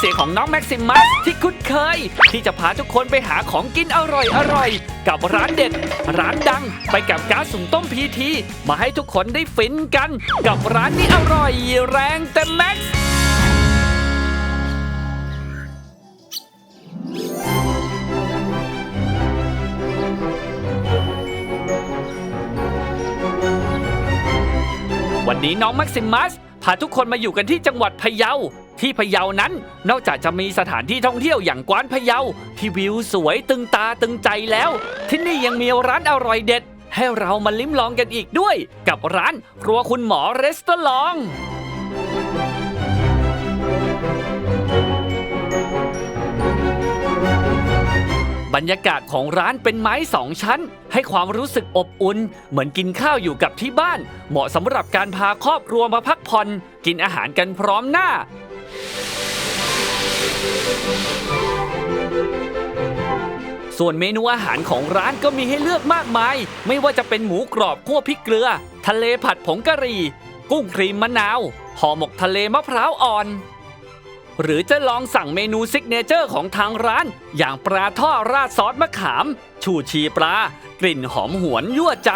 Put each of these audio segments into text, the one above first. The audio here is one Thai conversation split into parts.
เสียงของน้องแม็กซิมัสที่คุ้นเคย ที่จะพาทุกคนไปหาของกินอร่อยอร่อยๆกับร้านเด็ด ร้านดัง ไปกับก๊าซสุ่มต้มพีทีมาให้ทุกคนได้ฟินกัน กับร้านนี้อร่อยแรงเต็มแม็กซ์วันนี้น้องแม็กซิมัสพาทุกคนมาอยู่กันที่จังหวัดพะเยา ที่พะเยานั้น นอกจากจะมีสถานที่ท่องเที่ยวอย่างกวานพะเยาที่วิวสวยตึงตาตึงใจแล้ว ที่นี่ยังมีร้านอร่อยเด็ด ให้เรามาลิ้มลองกันอีกด้วย กับร้านครัวคุณหมอเรสตอรองบรรยากาศของร้านเป็นไม้สองชั้น ให้ความรู้สึกอบอุ่น เหมือนกินข้าวอยู่กับที่บ้าน เหมาะสำหรับการพาครอบครัวมาพักผ่อน กินอาหารกันพร้อมหน้า ส่วนเมนูอาหารของร้านก็มีให้เลือกมากมาย ไม่ว่าจะเป็นหมูกรอบคั่วพริกเกลือ ทะเลผัดผงกะหรี่ กุ้งครีมมะนาว ห่อหมกทะเลมะพร้าวอ่อน หรือจะลองสั่งเมนูซิกเนเจอร์ของทางร้าน อย่างปลาท่อราดซอสมะขาม ชูชีปลา กลิ่นหอมหวนยั่วใจ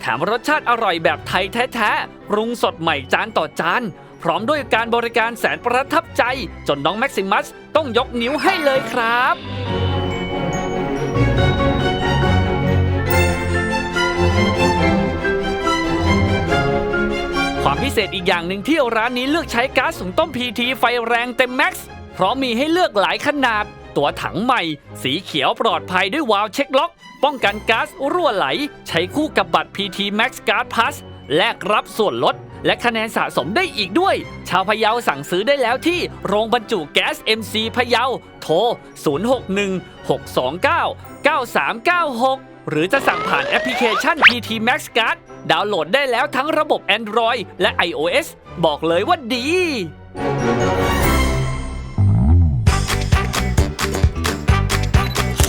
แถมรสชาติอร่อยแบบไทยแท้ๆปรุงสดใหม่จานต่อจาน พร้อมด้วยการบริการแสนประทับใจ จนน้องแม็กซิมัสต้องยกนิ้วให้เลยครับ ความพิเศษอีกอย่างหนึ่งที่ร้านนี้เลือกใช้ก๊าซสูงต้มพีทีไฟแรงเต็มแม็กซ์เพราะมีให้เลือกหลายขนาด ตัวถังใหม่ สีเขียวปลอดภัยด้วยวาล์วเช็คล็อก ป้องกันก๊าซรั่วไหล ใช้คู่กับบัตร PT Max Card Pass แลกรับส่วนลด และคะแนนสะสมได้อีกด้วย ชาวพะเยาสั่งซื้อได้แล้วที่โรงบรรจุแก๊ส MC พะเยาโทร 061 629 9396หรือจะสั่งผ่านแอปพลิเคชัน PT Max Card ดาวน์โหลดได้แล้วทั้งระบบ Android และ iOS บอกเลยว่าดี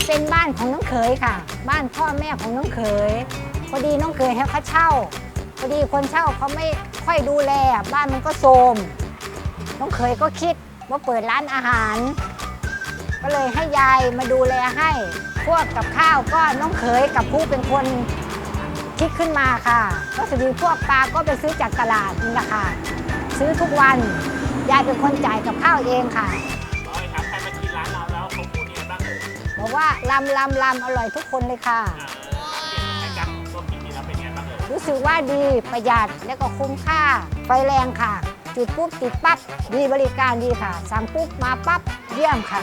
เป็นบ้านของน้องเขยค่ะ บ้านพ่อแม่ของน้องเขย พอดีน้องเขยให้เขาเช่า อดีคนเช่าเขาไม่ค่อยดูแลบ้านมันก็โทรมน้องเขยก็คิดว่าเปิดร้านอาหาร ก็เลยให้ยายมาดูแลให้ พวกกับข้าวก็น้องเขยกับผู้เป็นคนคิดขึ้นมาค่ะก็จะมีพวกปลาก็ไปซื้อจากตลาดนี่แหละค่ะซื้อทุกวันยายเป็นคนจ่ายกับข้าวเองค่ะร้อยครับใครมากินร้านเราแล้วเขาพูดยังไงบ้างเอ่ยบอกว่าลำลำลำอร่อยทุกคนเลยค่ะ รู้สึกว่าดีประหยัดและก็คุ้มค่า ไฟแรงค่ะ จุดปุ๊บติดปั๊บดีบริการดีค่ะ สั่งปุ๊บมาปั๊บเยี่ยมค่ะ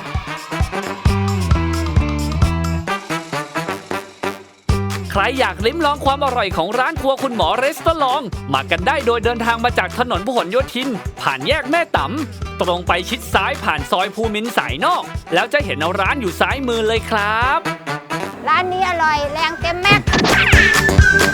ใครอยากลิ้มลองความอร่อยของร้านครัวคุณหมอเรสตอรอง มากันได้โดยเดินทางมาจากถนนพหลโยธิน ผ่านแยกแม่ตำตรงไปชิดซ้ายผ่านซอยภูมินทร์สายนอก แล้วจะเห็นร้านอยู่ซ้ายมือเลยครับ ร้านนี้อร่อยแรงเต็มแม็กซ์